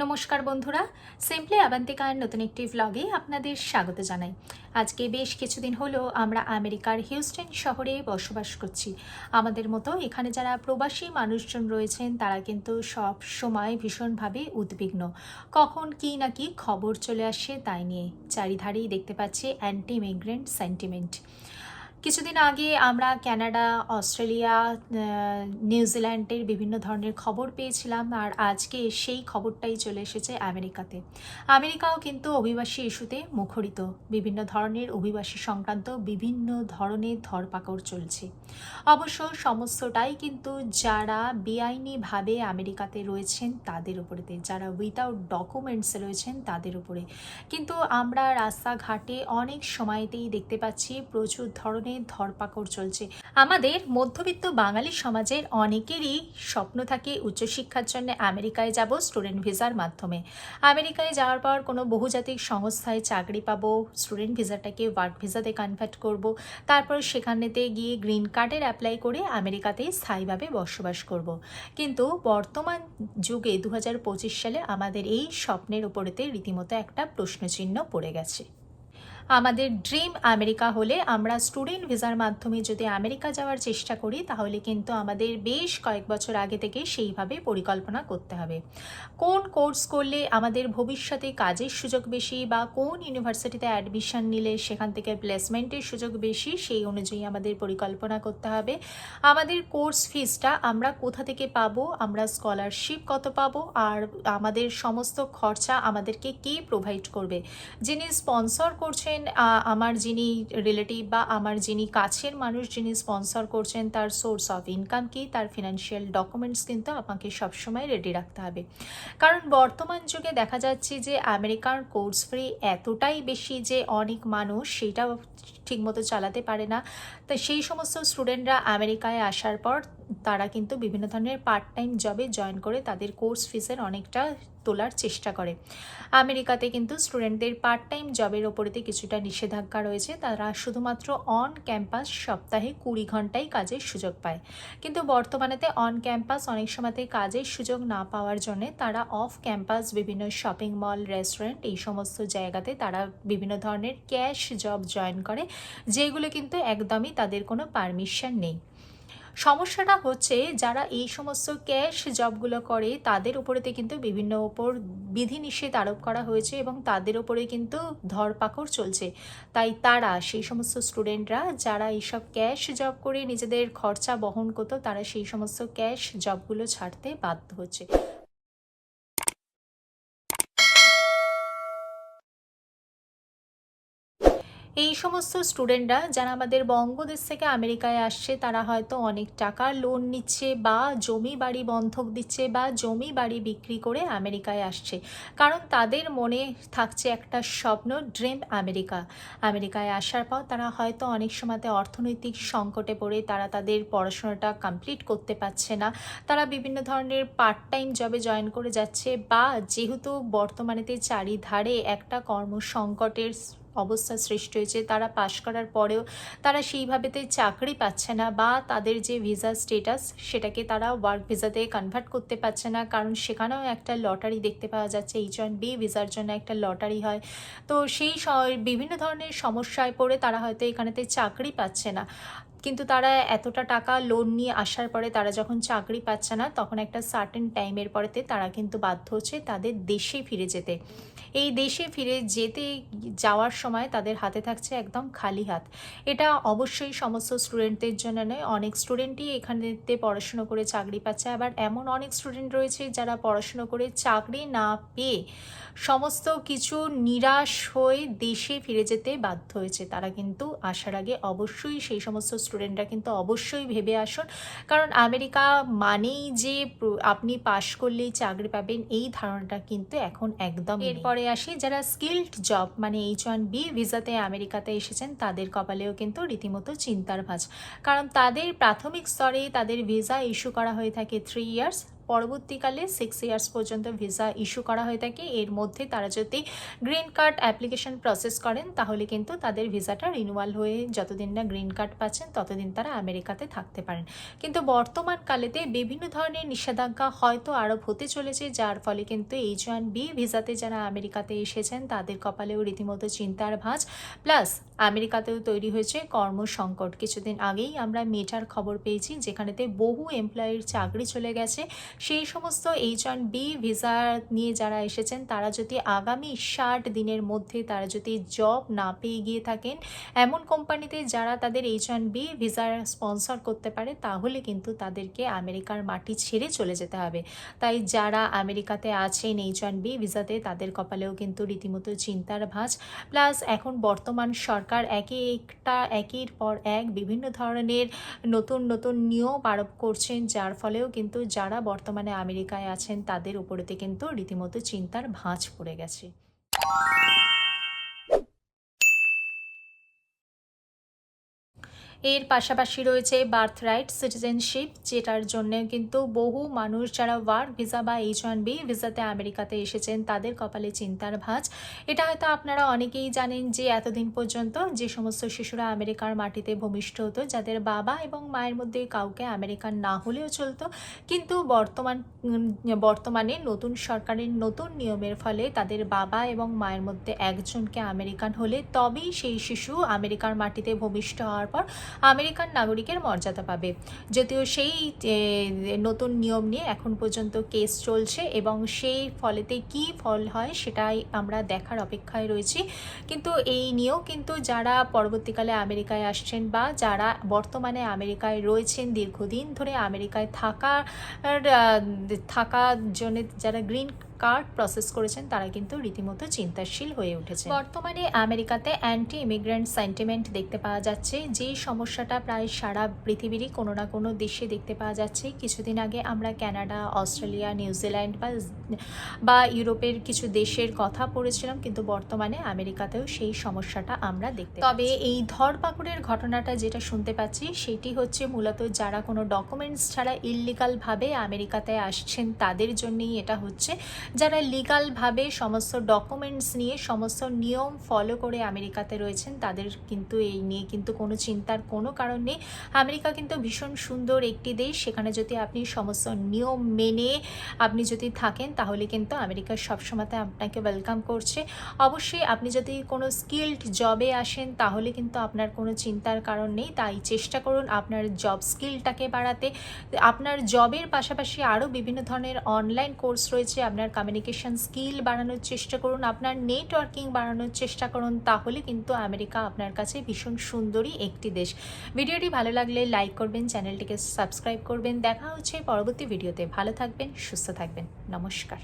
নমস্কার বন্ধুরা সিম্পলি আবান্তিকার নতুন একটি ভ্লগে আপনাদের স্বাগত জানাই। আজকে বেশ কিছুদিন হলো আমরা আমেরিকার হিউস্টন শহরে বসবাস করছি। আমাদের মতো এখানে যারা প্রবাসী মানুষজন রয়েছেন, তারা কিন্তু সব সময় ভীষণভাবে উদ্বিগ্ন। কখন কি না কি খবর চলে আসে তাই নিয়ে চারিধারেই দেখতে পাচ্ছি অ্যান্টি ইমিগ্রেন্ট সেন্টিমেন্ট কিছুদিন আগে আমরা কানাডা অস্ট্রেলিয়া নিউজিল্যান্ডের বিভিন্ন ধরনের খবর পেয়েছিলাম আর আজকে সেই খবরটাই চলে এসেছে আমেরিকাতে। আমেরিকাও কিন্তু অভিবাসী ইস্যুতে মুখরিত। বিভিন্ন ধরনের অভিবাসী সংক্রান্ত বিভিন্ন ধরনের ধরপাকড় চলছে। অবশ্য সমস্তটাই কিন্তু যারা বেআইনিভাবে আমেরিকাতে রয়েছেন তাদের উপরেতে, যারা উইথাউট ডকুমেন্টস রয়েছেন তাদের উপরে। কিন্তু আমরা রাস্তাঘাটে অনেক সময়তেই দেখতে পাচ্ছি প্রচুর ধরনের ধরপাকড় চলছে। আমাদের মধ্যবিত্ত বাঙালি সমাজের অনেকেরই স্বপ্ন থাকে উচ্চশিক্ষার জন্য আমেরিকায় যাব স্টুডেন্ট ভিসার মাধ্যমে। আমেরিকায় যাওয়ার পর কোনো বহুজাতিক সংস্থায় চাকরি পাবো, স্টুডেন্ট ভিসাটাকে ওয়ার্ক ভিসাতে কনভার্ট করব, তারপর সেখানেতে গিয়ে গ্রিন কার্ডের অ্যাপ্লাই করে আমেরিকাতেই স্থায়ীভাবে বসবাস করব। কিন্তু বর্তমান যুগে দু হাজার পঁচিশ সালে আমাদের এই স্বপ্নের ওপরেতে রীতিমতো একটা প্রশ্নচিহ্ন পড়ে গেছে। আমাদের ড্রিম আমেরিকা হলে আমরা স্টুডেন্ট ভিসার মাধ্যমে যদি আমেরিকা যাওয়ার চেষ্টা করি, তাহলে কিন্তু আমাদের বেশ কয়েক বছর আগে থেকে সেইভাবে পরিকল্পনা করতে হবে। কোন কোর্স করলে আমাদের ভবিষ্যতে কাজের সুযোগ বেশি বা কোন ইউনিভার্সিটিতে অ্যাডমিশন নিলে সেখান থেকে প্লেসমেন্টের সুযোগ বেশি, সেই অনুযায়ী আমাদের পরিকল্পনা করতে হবে। আমাদের কোর্স ফিসটা আমরা কোথা থেকে পাবো, আমরা স্কলারশিপ কত পাবো, আর আমাদের সমস্ত খরচা আমাদেরকে কে প্রোভাইড করবে? যিনি স্পন্সর করছেন আমার যিনি রিলেটিভ বা আমার যিনি কাছের মানুষ যিনি স্পন্সর করছেন, তার সোর্স অফ ইনকাম কি, তার ফিনান্সিয়াল ডকুমেন্টস কিন্তু আমাকে সবসময় রেডি রাখতে হবে। কারণ বর্তমান যুগে দেখা যাচ্ছে যে আমেরিকার কোর্স ফ্রি এতটাই বেশি যে অনেক মানুষ সেটা ঠিকমতো চালাতে পারে না। তো সেই সমস্ত স্টুডেন্টরা আমেরিকায় আসার পর তারা কিন্তু বিভিন্ন ধরনের পার্ট টাইম জবে জয়েন করে তাদের কোর্স ফিসের অনেকটা তোলার চেষ্টা করে। আমেরিকাতে কিন্তু স্টুডেন্টদের পার্ট টাইম জবের ওপরেতে কিছুটা নিষেধাজ্ঞা রয়েছে। তারা শুধুমাত্র অন ক্যাম্পাস সপ্তাহে কুড়ি ঘন্টাই কাজের সুযোগ পায়। কিন্তু বর্তমানেতে অন ক্যাম্পাস অনেক সময়তে কাজের সুযোগ না পাওয়ার জন্য তারা অফ ক্যাম্পাস বিভিন্ন শপিং মল রেস্টুরেন্ট এই সমস্ত জায়গাতে তারা বিভিন্ন ধরনের ক্যাশ জব জয়েন করে। যেগুলো কিন্তু একদমই তাদের কোনো পারমিশন নেই। সমস্যাটা হচ্ছে যারা এই সমস্ত ক্যাশ জবগুলো করে, তাদের উপরেতে কিন্তু বিভিন্ন ওপর বিধিনিষেধ আরোপ করা হয়েছে এবং তাদের ওপরে কিন্তু ধরপাকড় চলছে। তাই তারা, সেই সমস্ত স্টুডেন্টরা যারা এইসব ক্যাশ জব করে নিজেদের খরচা বহন করতো, তারা সেই সমস্ত ক্যাশ জবগুলো ছাড়তে বাধ্য হচ্ছে। এই সমস্ত স্টুডেন্টরা যারা আমাদের বঙ্গদেশ থেকে আমেরিকায় আসছে, তারা হয়তো অনেক টাকা লোন নিচ্ছে বা জমি বাড়ি বন্ধক দিচ্ছে বা জমি বাড়ি বিক্রি করে আমেরিকায় আসছে। কারণ তাদের মনে থাকছে একটা স্বপ্ন ড্রিম আমেরিকা। আমেরিকায় আসার পর তারা হয়তো অনেক সময়তে অর্থনৈতিক সংকটে পড়ে, তারা তাদের পড়াশোনাটা কমপ্লিট করতে পারছে না। তারা বিভিন্ন ধরনের পার্ট টাইম জবে জয়েন করে যাচ্ছে বা যেহেতু বর্তমানেতে চারিধারে একটা কর্মসংকটের অবস্থা সৃষ্টি হয়েছে, তারা পাশ করার পরেও তারা সেইভাবেতে চাকরি পাচ্ছে না বা তাদের যে ভিসা স্টেটাস সেটাকে তারা ওয়ার্ক ভিসাতে কনভার্ট করতে পারছে না। কারণ সেখানেও একটা লটারি দেখতে পাওয়া যাচ্ছে এইচ ওয়ান বি ভিসার জন্য একটা লটারি হয়। তো সেই বিভিন্ন ধরনের সমস্যায় পড়ে তারা হয়তো এখানেতে চাকরি পাচ্ছে না। কিন্তু তারা এতটা টাকা লোন নিয়ে আসার পরে তারা যখন চাকরি পাচ্ছে না, তখন একটা সার্টেন টাইমের পরেতে তারা কিন্তু বাধ্য হচ্ছে তাদের দেশে ফিরে যেতে। এই দেশে ফিরে যেতে যাওয়ার সময় তাদের হাতে থাকছে একদম খালি হাত। এটা অবশ্যই সমস্ত স্টুডেন্টদের জন্য নয়, অনেক স্টুডেন্টই এখানেতে পড়াশুনো করে চাকরি পাচ্ছে। আবার এমন অনেক স্টুডেন্ট রয়েছে যারা পড়াশুনো করে চাকরি না পেয়ে সমস্ত কিছু নিরাশ হয়ে দেশে ফিরে যেতে বাধ্য হয়েছে। তারা কিন্তু আসার আগে অবশ্যই সেই সমস্ত স্টুডেন্টরা কিন্তু অবশ্যই ভেবে আসুন। কারণ আমেরিকা মানেই যে আপনি পাশ করলেই চাকরি পাবেন, এই ধারণাটা কিন্তু এখন একদম এরপরে আসি, যারা স্কিল্ড জব মানে এইচ ওয়ান বি ভিসাতে আমেরিকাতে এসেছেন, তাদের কপালেও কিন্তু রীতিমতো চিন্তার ভাঁজ। কারণ তাদের প্রাথমিক স্তরে তাদের ভিসা ইস্যু করা হয়ে থাকে থ্রি ইয়ার্স পরবর্তীকালে সিক্স ইয়ার্স পর্যন্ত ভিসা ইস্যু করা হয়ে থাকে। এর মধ্যে তারা যদি গ্রিন কার্ড অ্যাপ্লিকেশন প্রসেস করেন, তাহলে কিন্তু তাদের ভিসাটা রিনিউয়াল হয়ে যতদিন না গ্রিন কার্ড পাচ্ছেন, ততদিন তারা আমেরিকাতে থাকতে পারেন। কিন্তু বর্তমান কালেতে বিভিন্ন ধরনের নিষেধাজ্ঞা হয়তো আরোপ হতে চলেছে, যার ফলে কিন্তু এইচ ওয়ান বি ভিসাতে যারা আমেরিকাতে এসেছেন, তাদের কপালেও রীতিমতো চিন্তার ভাঁজ। প্লাস আমেরিকাতেও তৈরি হয়েছে কর্মসংকট। কিছুদিন আগেই আমরা মেটার খবর পেয়েছি, যেখানেতে বহু এমপ্লয়ির চাকরি চলে গেছে। সেই সমস্ত এইচ বি ভিসা নিয়ে যারা এসেছেন, তারা যদি আগামী ষাট দিনের মধ্যে তারা যদি জব না পেয়ে গিয়ে থাকেন, এমন কোম্পানিতে যারা তাদের এইচ বি ভিসার স্পন্সর করতে পারে, তাহলে কিন্তু তাদেরকে আমেরিকার মাটি ছেড়ে চলে যেতে হবে। তাই যারা আমেরিকাতে আছেন এইচ বি ভিসাতে, তাদের কপালেও কিন্তু রীতিমতো চিন্তার ভাঁজ। প্লাস এখন বর্তমান সরকার একে একটা, একের পর এক বিভিন্ন ধরনের নতুন নতুন নিয়ম আরোপ করছেন, যার ফলেও কিন্তু যারা বর্তমানে আমেরিকায় আছেন তাদের উপরেতে কিন্তু রীতিমতো চিন্তার ভাঁজ পড়ে গেছে। এর পাশাপাশি রয়েছে বার্থ রাইট সিটিজেনশিপ, যেটার জন্য কিন্তু বহু মানুষ যারা ওয়ার্ক ভিসা বা এইচ ওয়ান বি ভিসাতে আমেরিকাতে এসেছেন, তাদের কপালে চিন্তার ভাঁজ। এটা হয়তো আপনারা অনেকেই জানেন যে এতদিন পর্যন্ত যে সমস্ত শিশুরা আমেরিকার মাটিতে ভূমিষ্ঠ হতো, যাদের বাবা এবং মায়ের মধ্যে কাউকে আমেরিকান না হলেও চলতো, কিন্তু বর্তমান বর্তমানে নতুন সরকারের নতুন নিয়মের ফলে তাদের বাবা এবং মায়ের মধ্যে একজনকে আমেরিকান হলে তবেই সেই শিশু আমেরিকার মাটিতে ভূমিষ্ঠ হওয়ার পর আমেরিকান নাগরিকের মর্যাদা পাবে। যদিও সেই নতুন নিয়ম নিয়ে এখন পর্যন্ত কেস চলছে এবং সেই ফলেতে কি ফল হয় সেটাই আমরা দেখার অপেক্ষায় রয়েছি। কিন্তু এই নিয়েও কিন্তু যারা পরবর্তীকালে আমেরিকায় আসছেন বা যারা বর্তমানে আমেরিকায় রয়েছেন, দীর্ঘদিন ধরে আমেরিকায় থাকার থাকার জন্য যারা গ্রিন কার্ড প্রসেস করেছেন, তারা কিন্তু রীতিমতো চিন্তাশীল হয়ে উঠেছে। বর্তমানে আমেরিকাতে অ্যান্টি ইমিগ্রেন্ট সেন্টিমেন্ট দেখতে পাওয়া যাচ্ছে, যে সমস্যাটা প্রায় সারা পৃথিবীরই কোনো না কোনো দেশে দেখতে পাওয়া যাচ্ছে। কিছুদিন আগে আমরা কানাডা অস্ট্রেলিয়া নিউজিল্যান্ড বা বা ইউরোপের কিছু দেশের কথা পড়েছিলাম, কিন্তু বর্তমানে আমেরিকাতেও সেই সমস্যাটা আমরা দেখতে তবে এই ধরপাকড়ের ঘটনাটা যেটা শুনতে পাচ্ছি, সেটি হচ্ছে মূলত যারা কোনো ডকুমেন্টস ছাড়া ইললিগালভাবে আমেরিকাতে আসছেন, তাদের জন্যই এটা হচ্ছে। যারা লিগালভাবে সমস্ত ডকুমেন্টস নিয়ে, সমস্ত নিয়ম ফলো করে আমেরিকাতে রয়েছেন, তাদের কিন্তু এই নিয়ে কিন্তু কোনো চিন্তার কোনো কারণ নেই। আমেরিকা কিন্তু ভীষণ সুন্দর একটি দেশ। সেখানে যদি আপনি সমস্ত নিয়ম মেনে আপনি যদি থাকেন, তাহলে কিন্তু আমেরিকা সবসময়তে আপনাকে ওয়েলকাম করছে। অবশ্যই আপনি যদি কোনো স্কিল্ড জবে আসেন, তাহলে কিন্তু আপনার কোনো চিন্তার কারণ নেই। তাই চেষ্টা করুন আপনার জব স্কিলটাকে বাড়াতে। আপনার জবের পাশাপাশি আরও বিভিন্ন ধরনের অনলাইন কোর্স রয়েছে। আপনার কমিউনিকেশন স্কিল বাড়ানোর চেষ্টা করুন, আপনার নেটওয়ার্কিং বাড়ানোর চেষ্টা করুন, তাহলে কিন্তু আমেরিকা আপনার কাছে ভীষণ সুন্দরী একটি দেশ। ভিডিওটি ভালো লাগলে লাইক করবেন চ্যানেলটিকে সাবস্ক্রাইব করবেন। দেখা হচ্ছে পরবর্তী ভিডিওতে। ভালো থাকবেন, সুস্থ থাকবেন। নমস্কার।